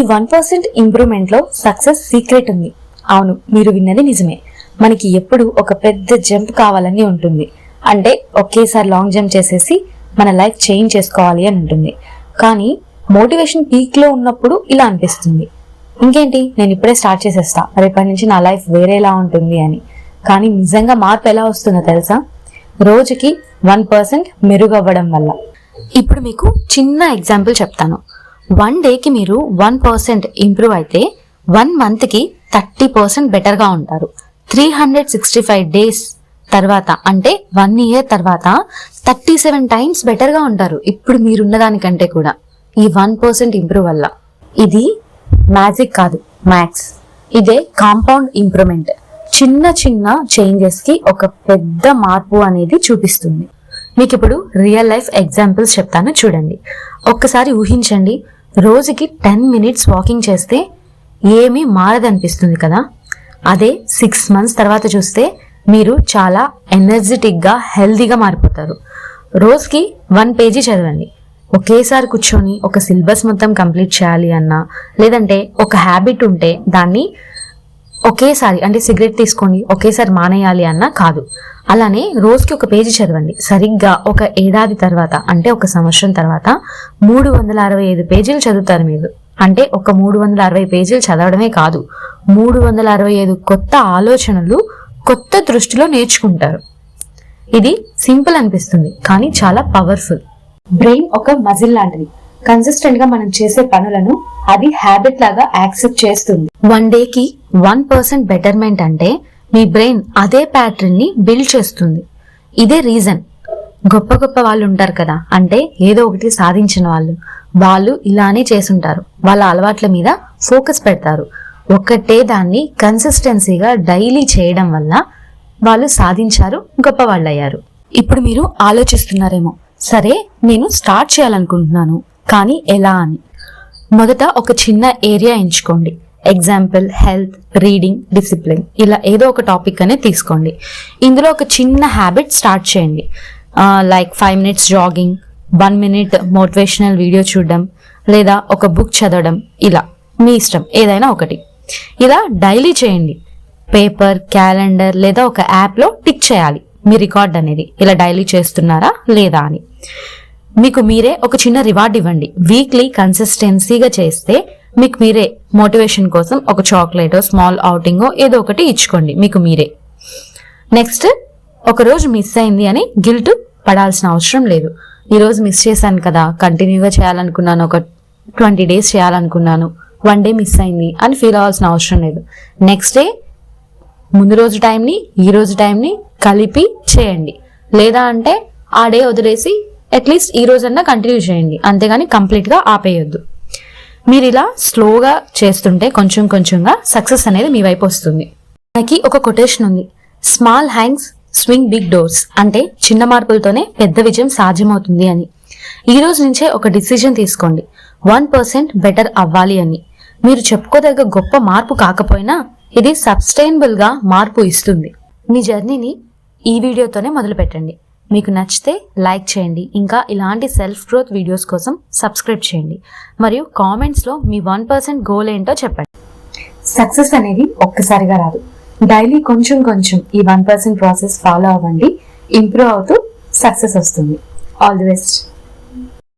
ఈ one percent ఇంప్రూవ్మెంట్లో success secret ఉంది. అవును మీరు విన్నది నిజమే. మనకి ఎప్పుడు ఒక పెద్ద జంప్ కావాలని ఉంటుంది. అంటే ఒకేసారి లాంగ్ జంప్ చేసేసి మన లైఫ్ చేంజ్ చేసుకోవాలి అని ఉంటుంది. కానీ మోటివేషన్ పీక్లో ఉన్నప్పుడు ఇలా అనిపిస్తుంది. ఇంకేంటి? నేను ఇప్పుడే స్టార్ట్ చేసేస్తా. రేపటి నుంచి నా లైఫ్ వేరేలా ఉంటుంది అని. కానీ నిజంగా మార్పు ఎలా వస్తుందో తెలుసా? రోజుకి వన్ పర్సెంట్ మెరుగవ్వడం వల్ల. ఇప్పుడు మీకు చిన్న ఎగ్జాంపుల్ చెప్తాను. వన్ డేకి మీరు వన్ పర్సెంట్ ఇంప్రూవ్ అయితే వన్ మంత్కి థర్టీ పర్సెంట్ బెటర్గా ఉంటారు. Three hundred sixty five days తర్వాత అంటే వన్ ఇయర్ తర్వాత థర్టీ సెవెన్ టైమ్స్ బెటర్గా ఉంటారు. ఇప్పుడు మీరున్న దానికంటే కూడా ఈ వన్ పర్సెంట్ ఇంప్రూవ్ వల్ల. ఇది మ్యాజిక్ కాదు మ్యాథ్స్ ఇదే కాంపౌండ్ ఇంప్రూవ్మెంట్. చిన్న చిన్న చేంజెస్కి ఒక పెద్ద మార్పు అనేది చూపిస్తుంది. మీకు ఇప్పుడు రియల్ లైఫ్ ఎగ్జాంపుల్స్ చెప్తాను చూడండి. ఒక్కసారి ఊహించండి. రోజుకి టెన్ మినిట్స్ వాకింగ్ చేస్తే ఏమీ మారదనిపిస్తుంది కదా? అదే సిక్స్ మంత్స్ తర్వాత చూస్తే మీరు చాలా ఎనర్జెటిక్గా హెల్దీగా మారిపోతారు. రోజుకి వన్ పేజీ చదవండి. ఒకేసారి కూర్చొని ఒక సిలబస్ మొత్తం కంప్లీట్ చేయాలి అన్నా లేదంటే ఒక హ్యాబిట్ ఉంటే దాన్ని ఒకేసారి అంటే సిగరెట్ తీసుకోండి ఒకేసారి మానేయాలి అన్నా కాదు. అలానే రోజుకి ఒక పేజీ చదవండి. సరిగ్గా ఒక ఏడాది తర్వాత అంటే ఒక సంవత్సరం తర్వాత మూడు వందల అరవై ఐదు పేజీలు చదువుతారు మీరు. అంటే ఒక మూడు వందల అరవై పేజీలు చదవడమే కాదు. మూడు వందల అరవై ఐదు కొత్త ఆలోచనలు కొత్త దృష్టిలో నేర్చుకుంటారు. ఇది సింపుల్ అనిపిస్తుంది కానీ చాలా పవర్ఫుల్. బ్రెయిన్ ఒక మజిల్ లాంటిది. కన్సిస్టెంట్గా మనం చేసే పనులను అది హ్యాబిట్ లాగా యాక్సెప్ట్ చేస్తుంది. వన్ డే కి వన్ పర్సెంట్ బెటర్మెంట్ అంటే మీ బ్రెయిన్ అదే ప్యాటర్న్ని బిల్డ్ చేస్తుంది. ఇదే రీజన్ గొప్ప గొప్ప వాళ్ళు ఉంటారు కదా అంటే ఏదో ఒకటి సాధించిన వాళ్ళు. వాళ్ళు ఇలానే చేసుంటారు వాళ్ళ అలవాట్ల మీద ఫోకస్ పెడతారు. ఒక్కటే దాన్ని కన్సిస్టెన్సీగా డైలీ చేయడం వల్ల వాళ్ళు సాధించారు గొప్ప వాళ్ళు అయ్యారు ఇప్పుడు మీరు ఆలోచిస్తున్నారేమో. సరే నేను స్టార్ట్ చేయాలనుకుంటున్నాను. కానీ ఎలా అని? మొదట ఒక చిన్న ఏరియా ఎంచుకోండి. ఎగ్జాంపుల్ హెల్త్ రీడింగ్ డిసిప్లిన్ ఇలా ఏదో ఒక టాపిక్ అనేది తీసుకోండి. ఇందులో ఒక చిన్న హ్యాబిట్ స్టార్ట్ చేయండి. Like five minutes jogging one minute motivational video చూడడం లేదా ఒక బుక్ చదవడం ఇలా. మీ ఇష్టం ఏదైనా ఒకటి. ఇలా డైలీ చేయండి. పేపర్ క్యాలెండర్ లేదా ఒక యాప్లో టిక్ చేయాలి. మీ రికార్డ్ అనేది. ఇలా డైలీ చేస్తున్నారా లేదా అని. మీకు మీరే ఒక చిన్న రివార్డ్ ఇవ్వండి. వీక్లీ కన్సిస్టెన్సీగా చేస్తే మీకు మీరే మోటివేషన్ కోసం ఒక చాక్లెట్ స్మాల్ ఔటింగో ఏదో ఒకటి ఇచ్చుకోండి. మీకు మీరే. నెక్స్ట్ ఒక రోజు మిస్ అయింది అని గిల్ట్ పడాల్సిన అవసరం లేదు. ఈరోజు మిస్ చేశాను కదా కంటిన్యూగా చేయాలనుకున్నాను ఒక ట్వంటీ డేస్ చేయాలనుకున్నాను వన్ డే మిస్ అయింది అని ఫీల్ అవ్వాల్సిన అవసరం లేదు. నెక్స్ట్ డే ముందు రోజు టైంని ఈ రోజు టైంని కలిపి చేయండి. లేదా అంటే ఆ డే వదిలేసి అట్లీస్ట్ ఈ రోజన్నా కంటిన్యూ చేయండి. అంతేగాని కంప్లీట్గా ఆపేయొద్దు. మీరు ఇలా స్లోగా చేస్తుంటే కొంచెం కొంచెంగా సక్సెస్ అనేది మీ వైపు వస్తుంది. మనకి ఒక కొటేషన్ ఉంది. Small hangs swing big doors అంటే చిన్న మార్పులతోనే పెద్ద విజయం సాధ్యమవుతుంది అని. ఈ రోజు నుంచే ఒక డిసిజన్ తీసుకోండి. వన్ పర్సెంట్ బెటర్ అవ్వాలి అని. మీరు చెప్పుకోదగ్గ గొప్ప మార్పు కాకపోయినా ఇది సబ్స్టైనబుల్గా మార్పు ఇస్తుంది. మీ జర్నీని ఈ వీడియోతోనే మొదలు పెట్టండి మీకు నచ్చితే లైక్ చేయండి. ఇంకా ఇలాంటి సెల్ఫ్ గ్రోత్ వీడియోస్ కోసం సబ్స్క్రైబ్ చేయండి. మరియు కామెంట్స్లో మీ వన్ పర్సెంట్ గోల్ ఏంటో చెప్పండి. సక్సెస్ అనేది ఒక్కసారిగా రాదు. డైలీ కొంచెం కొంచెం ఈ వన్ పర్సెంట్ ప్రాసెస్ ఫాలో అవ్వండి. ఇంప్రూవ్ అవుతూ సక్సెస్ వస్తుంది. All the best